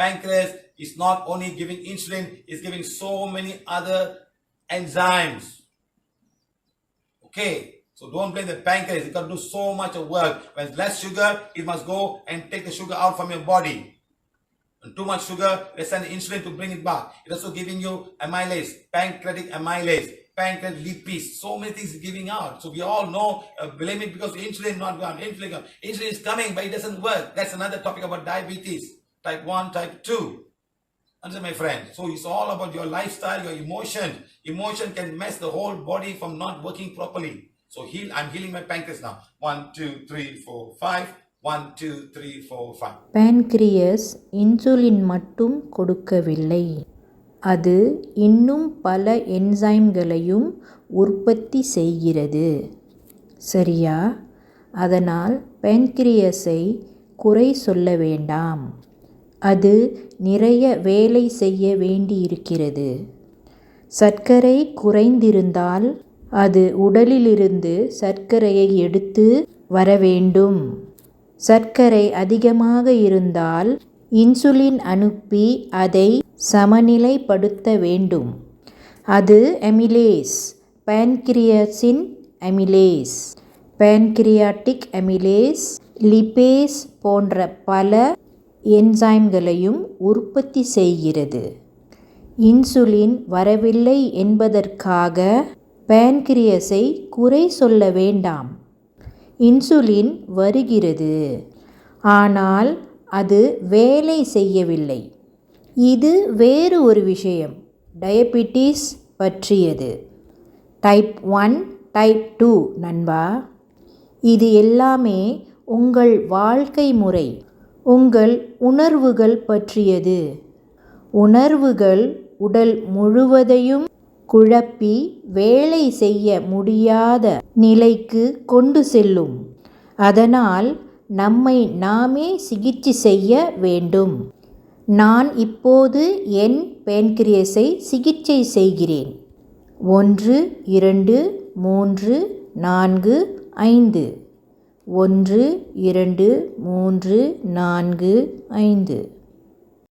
pancreas is not only giving insulin, it's giving so many other enzymes. Okay, so don't blame the pancreas. It to do so much of work. When it's less sugar, it must go and take the sugar out from your body. When too much sugar, they send insulin to bring it back. It's also giving you amylase, pancreatic amylase, pancreatic lipase. So many things giving out. So we all know, uh, blame it because insulin not gone. Insulin, insulin is coming, but it doesn't work. That's another topic about diabetes, type 1, type 2. Understand, my friend? So it's all about your lifestyle, your emotion. Emotion can mess the whole body from not working properly. So heal. I'm healing my pancreas now. One, two, three, four, five. One, two, three, four, five. Pancreas insulin மட்டும் கொடுக்கவில்லை அது இன்னும் பல என்சைம்களையும் உற்பத்தி செய்கிறது சரியா அதனால் பேன்கிரியஸை குறை சொல்ல வேண்டாம் அது நிறைய வேலை செய்ய வேண்டியிருக்கிறது. சர்க்கரை குறைந்திருந்தால் அது உடலிலிருந்து சர்க்கரையை எடுத்து வர வேண்டும் சர்க்கரை அதிகமாக இருந்தால் இன்சுலின் அனுப்பி அதை சமநிலைப்படுத்த வேண்டும். அது அமிலேஸ் பேன்கிரியஸின் அமிலேஸ் பேன்கிரியாட்டிக் அமிலேஸ் லிபேஸ் போன்ற பல என்சைம்களையும் உற்பத்தி செய்கிறது. இன்சுலின் வரவில்லை என்பதற்காக பேன்கிரியஸை குறை சொல்ல வேண்டாம். இன்சுலின் வருகிறது. ஆனால் அது வேலை செய்யவில்லை. இது வேறு ஒரு விஷயம். டயபிட்டிஸ் பற்றியது. டைப் ஒன் டைப் டூ நண்பா. இது எல்லாமே உங்கள் வாழ்க்கை முறை. உங்கள் உணர்வுகள் பற்றியது. உணர்வுகள் உடல் முழுவதையும் குழப்பி வேலை செய்ய முடியாத நிலைக்கு கொண்டு செல்லும். அதனால் நம்மை நாமே சிகிச்சை செய்ய வேண்டும். நான் இப்போது என் பேன்கிரியஸை சிகிச்சை செய்கிறேன். ஒன்று இரண்டு மூன்று நான்கு ஐந்து. ஒன்று இரண்டு மூன்று நான்கு ஐந்து.